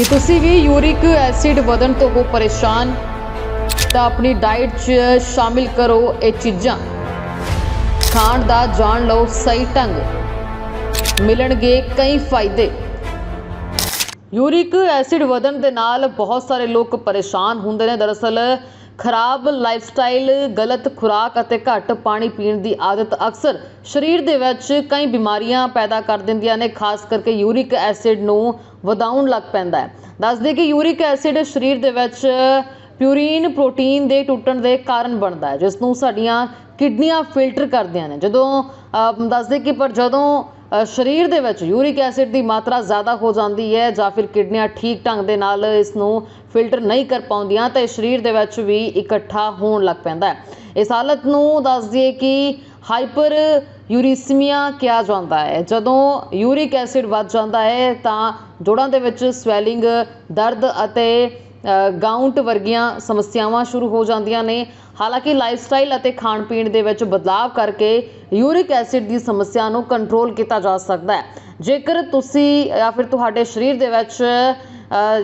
ਕਿ ਤੁਸੀਂ ਵੀ uric acid ਵਧਣ ਤੋਂ ਹੋ ਪਰੇਸ਼ਾਨ, ਤਾਂ ਆਪਣੀ ਡਾਈਟ 'ਚ ਸ਼ਾਮਿਲ ਕਰੋ ਇਹ ਚੀਜ਼ਾਂ। ਖਾਣ ਦਾ ਜਾਣ ਲਓ ਸਹੀ ਢੰਗ। ਮਿਲਣਗੇ ਕਈ ਫਾਇਦੇ। ਯੂਰਿਕ ਐਸਿਡ ਵਧਣ ਦੇ ਨਾਲ ਬਹੁਤ ਸਾਰੇ ਲੋਕ ਪਰੇਸ਼ਾਨ ਹੁੰਦੇ ਨੇ। ਦਰਅਸਲ ਖਰਾਬ ਲਾਈਫਸਟਾਈਲ ਗਲਤ ਖੁਰਾਕ ਅਤੇ ਘੱਟ ਪਾਣੀ ਪੀਣ ਦੀ ਆਦਤ ਅਕਸਰ ਸਰੀਰ ਦੇ ਵਿੱਚ ਕਈ ਬਿਮਾਰੀਆਂ ਪੈਦਾ ਕਰ ਦਿੰਦੀਆਂ ਨੇ ਖਾਸ ਕਰਕੇ ਯੂਰਿਕ ਐਸਿਡ ਨੂੰ ਵਧਾਉਣ ਲੱਗ ਪੈਂਦਾ ਹੈ। ਦੱਸਦੇ ਕਿ ਯੂਰਿਕ ਐਸਿਡ ਸਰੀਰ ਦੇ ਵਿੱਚ ਪਿਊਰੀਨ ਪ੍ਰੋਟੀਨ ਦੇ ਟੁੱਟਣ ਦੇ ਕਾਰਨ ਬਣਦਾ ਹੈ ਜਿਸ ਨੂੰ ਸਾਡੀਆਂ ਕਿਡਨੀਆਂ ਫਿਲਟਰ ਕਰਦੀਆਂ ਨੇ। ਜਦੋਂ ਅਹ, ਦੱਸਦੇ ਕਿ ਪਰ ਜਦੋਂ ਸਰੀਰ ਦੇ ਵਿੱਚ ਯੂਰਿਕ ਐਸਿਡ ਦੀ ਮਾਤਰਾ ਜ਼ਿਆਦਾ ਹੋ ਜਾਂਦੀ ਹੈ ਜਾਂ ਫਿਰ ਕਿਡਨੀਆਂ ਠੀਕ ਢੰਗ ਦੇ ਨਾਲ ਇਸ ਨੂੰ ਫਿਲਟਰ ਨਹੀਂ ਕਰ ਪਾਉਂਦੀਆਂ ਤਾਂ ਸਰੀਰ ਦੇ ਵਿੱਚ ਵੀ ਇਕੱਠਾ ਹੋਣ ਲੱਗ ਪੈਂਦਾ ਹੈ। ਇਸ ਹਾਲਤ ਨੂੰ ਦੱਸ ਦਈਏ ਕਿ ਹਾਈਪਰ ਯੂਰੀਸੀਮੀਆ ਕਿਹਾ ਜਾਂਦਾ ਹੈ। ਜਦੋਂ ਯੂਰਿਕ ਐਸਿਡ ਵੱਧ ਜਾਂਦਾ ਹੈ ਤਾਂ ਜੋੜਾਂ ਦੇ ਵਿੱਚ ਸਵੈਲਿੰਗ, ਦਰਦ ਅਤੇ ਗਾਊਂਟ ਵਰਗੀਆਂ ਸਮੱਸਿਆਵਾਂ ਸ਼ੁਰੂ ਹੋ ਜਾਂਦੀਆਂ ਨੇ। ਹਾਲਾਂਕਿ ਲਾਈਫਸਟਾਈਲ ਅਤੇ ਖਾਣ ਪੀਣ ਦੇ ਵਿੱਚ ਬਦਲਾਅ ਕਰਕੇ ਯੂਰਿਕ ਐਸਿਡ ਦੀ ਸਮੱਸਿਆ ਨੂੰ ਕੰਟਰੋਲ ਕੀਤਾ ਜਾ ਸਕਦਾ ਹੈ। ਜੇਕਰ ਤੁਸੀਂ ਜਾਂ ਫਿਰ ਤੁਹਾਡੇ ਸਰੀਰ ਦੇ ਵਿੱਚ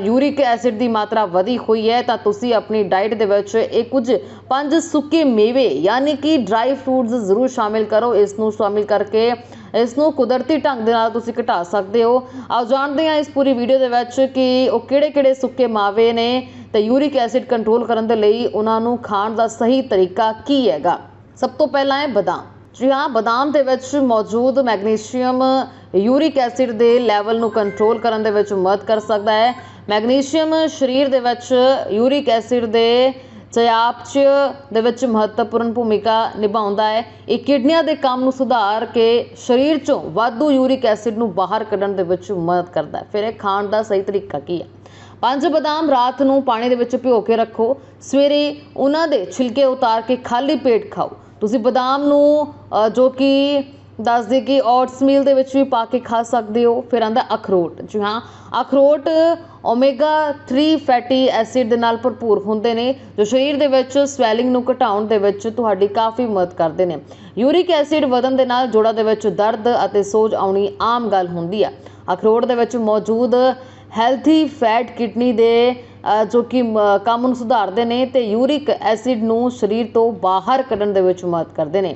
ਯੂਰਿਕ ਐਸਿਡ ਦੀ ਮਾਤਰਾ ਵਧੀ ਹੋਈ ਹੈ, ਤਾਂ ਤੁਸੀਂ ਆਪਣੀ ਡਾਈਟ ਦੇ ਵਿੱਚ ਇਹ ਕੁਝ ਪੰਜ ਸੁੱਕੇ ਮੇਵੇ, ਯਾਨੀ ਕਿ ਡਰਾਈ ਫਰੂਟਸ ਜ਼ਰੂਰ ਸ਼ਾਮਿਲ ਕਰੋ। ਇਸ ਨੂੰ ਸ਼ਾਮਿਲ ਕਰਕੇ ਇਸ ਨੂੰ ਕੁਦਰਤੀ ਢੰਗ ਦੇ ਨਾਲ ਤੁਸੀਂ ਘਟਾ ਸਕਦੇ ਹੋ। ਆਓ ਜਾਣਦੇ ਹਾਂ ਇਸ ਪੂਰੀ ਵੀਡੀਓ ਦੇ ਵਿੱਚ ਕਿ ਉਹ ਕਿਹੜੇ-ਕਿਹੜੇ ਸੁੱਕੇ ਮਾਵੇ ਨੇ ਤੇ ਯੂਰਿਕ ਐਸਿਡ ਕੰਟਰੋਲ ਕਰਨ ਦੇ ਲਈ ਉਹਨਾਂ ਨੂੰ ਖਾਣ ਦਾ ਸਹੀ ਤਰੀਕਾ ਕੀ ਹੈਗਾ। ਸਭ ਤੋਂ ਪਹਿਲਾਂ ਹੈ ਬਦਾਮ। ਜੀ ਹਾਂ, ਬਦਾਮ ਦੇ ਵਿੱਚ ਮੌਜੂਦ ਮੈਗਨੀਸ਼ੀਅਮ ਯੂਰਿਕ ਐਸਿਡ ਦੇ ਲੈਵਲ ਨੂੰ ਕੰਟਰੋਲ ਕਰਨ ਦੇ ਵਿੱਚ ਮਦਦ ਕਰ ਸਕਦਾ ਹੈ। ਮੈਗਨੀਸ਼ੀਅਮ ਸਰੀਰ ਦੇ ਵਿੱਚ ਯੂਰਿਕ ਐਸਿਡ ਦੇ ਚਯਾਪਚ ਦੇ ਵਿੱਚ ਮਹੱਤਵਪੂਰਨ ਭੂਮਿਕਾ ਨਿਭਾਉਂਦਾ ਹੈ। ਇਹ ਕਿਡਨੀਆਂ ਦੇ ਕੰਮ ਨੂੰ ਸੁਧਾਰ ਕੇ ਸਰੀਰ ਚੋਂ ਵਾਧੂ ਯੂਰਿਕ ਐਸਿਡ ਨੂੰ ਬਾਹਰ ਕੱਢਣ ਦੇ ਵਿੱਚ ਮਦਦ ਕਰਦਾ ਹੈ। ਫਿਰ ਇਹ ਖਾਣ ਦਾ ਸਹੀ ਤਰੀਕਾ ਕੀ ਹੈ? ਪੰਜ ਬਦਾਮ ਰਾਤ ਨੂੰ ਪਾਣੀ ਦੇ ਵਿੱਚ ਭਿਓ ਕੇ ਰੱਖੋ। ਸਵੇਰੇ ਉਹਨਾਂ ਦੇ ਛਿਲਕੇ ਉਤਾਰ ਕੇ ਖਾਲੀ ਪੇਟ ਖਾਓ। ਤੁਸੀਂ ਬਦਾਮ ਨੂੰ ਜੋ ਕਿ ਦੱਸਦੇ ਕਿ ਓਟਸ ਮੀਲ ਦੇ ਵਿੱਚ ਵੀ ਪਾ ਕੇ ਖਾ ਸਕਦੇ ਹੋ। ਫਿਰ ਆਂਦਾ ਅਖਰੋਟ। ਜੀ ਹਾਂ, ਅਖਰੋਟ ਓਮੇਗਾ 3 ਫੈਟੀ ਐਸਿਡ ਦੇ ਨਾਲ ਭਰਪੂਰ ਹੁੰਦੇ ਨੇ, ਜੋ ਸਰੀਰ ਦੇ ਵਿੱਚ ਸਵੈਲਿੰਗ ਨੂੰ ਘਟਾਉਣ ਦੇ ਵਿੱਚ ਤੁਹਾਡੀ ਕਾਫੀ ਮਦਦ ਕਰਦੇ ਨੇ। ਯੂਰਿਕ ਐਸਿਡ ਵਧਣ ਦੇ ਨਾਲ ਜੋੜਾਂ ਦੇ ਵਿੱਚ ਦਰਦ ਅਤੇ ਸੋਜ ਆਉਣੀ ਆਮ ਗੱਲ ਹੁੰਦੀ ਆ। ਅਖਰੋਟ ਦੇ ਵਿੱਚ ਮੌਜੂਦ ਹੈਲਥੀ ਫੈਟ ਕਿਡਨੀ ਦੇ ਜੋ ਕਿ ਕੰਮ ਨੂੰ ਸੁਧਾਰਦੇ ਨੇ ਤੇ ਯੂਰਿਕ ਐਸਿਡ ਨੂੰ ਸਰੀਰ ਤੋਂ ਬਾਹਰ ਕੱਢਣ ਦੇ ਵਿੱਚ ਮਦਦ ਕਰਦੇ ਨੇ।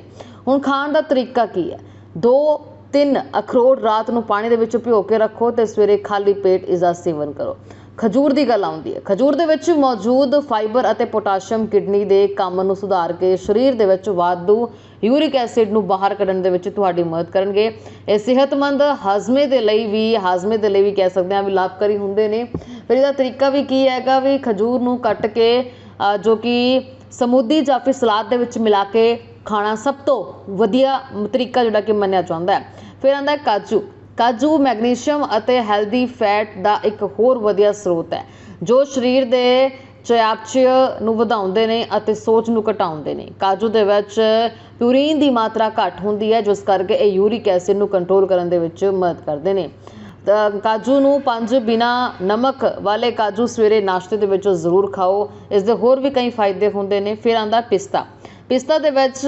ਹੁਣ ਖਾਣ ਦਾ ਤਰੀਕਾ ਕੀ ਹੈ? ਦੋ ਤਿੰਨ ਅਖਰੋਟ ਰਾਤ ਨੂੰ ਪਾਣੀ ਦੇ ਵਿੱਚ ਭਿਓ ਕੇ ਰੱਖੋ ਤੇ ਸਵੇਰੇ ਖਾਲੀ ਪੇਟ ਇਸ ਦਾ ਸੇਵਨ ਕਰੋ। ਖਜੂਰ ਦੀ ਗੱਲ ਆਉਂਦੀ ਹੈ। ਖਜੂਰ ਦੇ ਵਿੱਚ ਮੌਜੂਦ ਫਾਈਬਰ ਅਤੇ ਪੋਟਾਸ਼ੀਅਮ ਕਿਡਨੀ ਦੇ ਕੰਮ ਨੂੰ ਸੁਧਾਰ ਕੇ ਸਰੀਰ ਦੇ ਵਿੱਚ ਵਾਧੂ ਯੂਰਿਕ ਐਸਿਡ ਨੂੰ ਬਾਹਰ ਕੱਢਣ ਦੇ ਵਿੱਚ ਤੁਹਾਡੀ ਮਦਦ ਕਰਨਗੇ। ਇਹ ਸਿਹਤਮੰਦ ਹਾਜ਼ਮੇ ਦੇ ਲਈ ਵੀ, ਹਾਜ਼ਮੇ ਦੇ ਲਈ ਵੀ ਕਹਿ ਸਕਦੇ ਹਾਂ ਵੀ ਲਾਭਕਾਰੀ ਹੁੰਦੇ ਨੇ। ਫਿਰ ਇਹਦਾ ਤਰੀਕਾ ਵੀ ਕੀ ਹੈਗਾ ਵੀ ਖਜੂਰ ਨੂੰ ਕੱਟ ਕੇ ਜੋ ਕਿ ਸਮੂਦੀ ਜਾਂ ਫਿਰ ਸਲਾਦ ਦੇ ਵਿੱਚ ਮਿਲਾ ਕੇ ਖਾਣਾ ਸਭ ਤੋਂ ਵਧੀਆ ਤਰੀਕਾ ਜਿਹੜਾ ਕਿ ਮੰਨਿਆ ਜਾਂਦਾ ਹੈ। ਫਿਰ ਆਂਦਾ ਕਾਜੂ। ਕਾਜੂ, ਮੈਗਨੀਸ਼ੀਅਮ ਅਤੇ ਹੈਲਦੀ ਫੈਟ ਦਾ ਇੱਕ ਹੋਰ ਵਧੀਆ ਸਰੋਤ ਹੈ, ਜੋ ਸਰੀਰ ਦੇ ਚਯਾਪਚਯ ਨੂੰ ਵਧਾਉਂਦੇ ਨੇ ਅਤੇ ਸੋਚ ਨੂੰ ਘਟਾਉਂਦੇ ਨੇ। ਕਾਜੂ ਦੇ ਵਿੱਚ ਪਿਊਰਿਨ ਦੀ ਮਾਤਰਾ ਘੱਟ ਹੁੰਦੀ ਹੈ, ਜਿਸ ਕਰਕੇ ਇਹ ਯੂਰਿਕ ਐਸਿਡ ਨੂੰ ਕੰਟਰੋਲ ਕਰਨ ਦੇ ਵਿੱਚ ਮਦਦ ਕਰਦੇ ਨੇ। ਕਾਜੂ ਨੂੰ ਪੰਜ ਬਿਨਾ ਨਮਕ ਵਾਲੇ ਕਾਜੂ ਸਵੇਰੇ ਨਾਸ਼ਤੇ ਦੇ ਵਿੱਚ ਜ਼ਰੂਰ ਖਾਓ। ਇਸ ਦੇ ਹੋਰ ਵੀ ਕਈ ਫਾਇਦੇ ਹੁੰਦੇ ਨੇ। ਫਿਰ ਆਂਦਾ ਪਿਸਤਾ। ਪਿਸਤਾ ਦੇ ਵਿੱਚ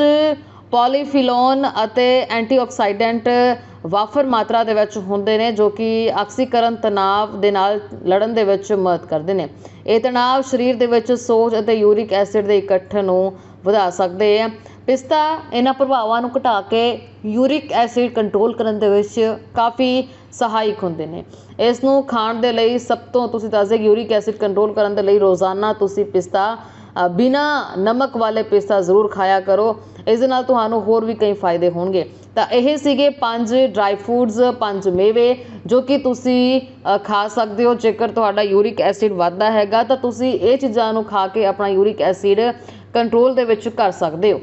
ਪੋਲੀਫਿਨੋਲ ਅਤੇ ਐਂਟੀਆਕਸਾਈਡੈਂਟ ਵਾਫਰ ਮਾਤਰਾ ਦੇ ਵਿੱਚ ਹੁੰਦੇ ਨੇ, ਜੋ ਕਿ ਆਕਸੀਕਰਨ ਤਣਾਅ ਦੇ ਨਾਲ ਲੜਨ ਦੇ ਵਿੱਚ ਮਦਦ ਕਰਦੇ ਨੇ। ਇਹ ਤਣਾਅ ਸਰੀਰ ਦੇ ਵਿੱਚ ਸੋਜ ਅਤੇ ਯੂਰਿਕ ਐਸਿਡ ਦੇ ਇਕੱਠ ਨੂੰ ਵਧਾ ਸਕਦੇ ਆ। ਪਿਸਤਾ ਇਹਨਾਂ ਪ੍ਰਭਾਵਾਂ ਨੂੰ ਘਟਾ ਕੇ ਯੂਰਿਕ ਐਸਿਡ ਕੰਟਰੋਲ ਕਰਨ ਦੇ ਵਿੱਚ ਕਾਫੀ ਸਹਾਇਕ ਹੁੰਦੇ ਨੇ। ਇਸ ਨੂੰ ਖਾਣ ਦੇ ਲਈ ਸਭ ਤੋਂ, ਤੁਸੀਂ ਦੱਸਦੇ ਯੂਰਿਕ ਐਸਿਡ ਕੰਟਰੋਲ ਕਰਨ ਦੇ ਲਈ ਰੋਜ਼ਾਨਾ ਤੁਸੀਂ ਪਿਸਤਾ ਬਿਨਾ ਨਮਕ ਵਾਲੇ ਪਿਸਤਾ ਜ਼ਰੂਰ ਖਾਇਆ ਕਰੋ। ਇਸ ਦੇ ਨਾਲ ਤੁਹਾਨੂੰ ਹੋਰ ਵੀ ਕਈ ਫਾਇਦੇ ਹੋਣਗੇ। ਤਾਂ ਇਹ ਸੀਗੇ ਪੰਜ ਡਰਾਈ ਫੂਡਸ ਪੰਜ ਮੇਵੇ, ਜੋ ਕਿ ਤੁਸੀਂ ਖਾ ਸਕਦੇ ਹੋ। ਜੇਕਰ ਤੁਹਾਡਾ ਯੂਰਿਕ ਐਸਿਡ ਵੱਧਦਾ ਹੈਗਾ, ਤਾਂ ਤੁਸੀਂ ਇਹ ਚੀਜ਼ਾਂ ਨੂੰ ਖਾ ਕੇ ਆਪਣਾ ਯੂਰਿਕ ਐਸਿਡ ਕੰਟਰੋਲ ਦੇ ਵਿੱਚ ਕਰ ਸਕਦੇ ਹੋ।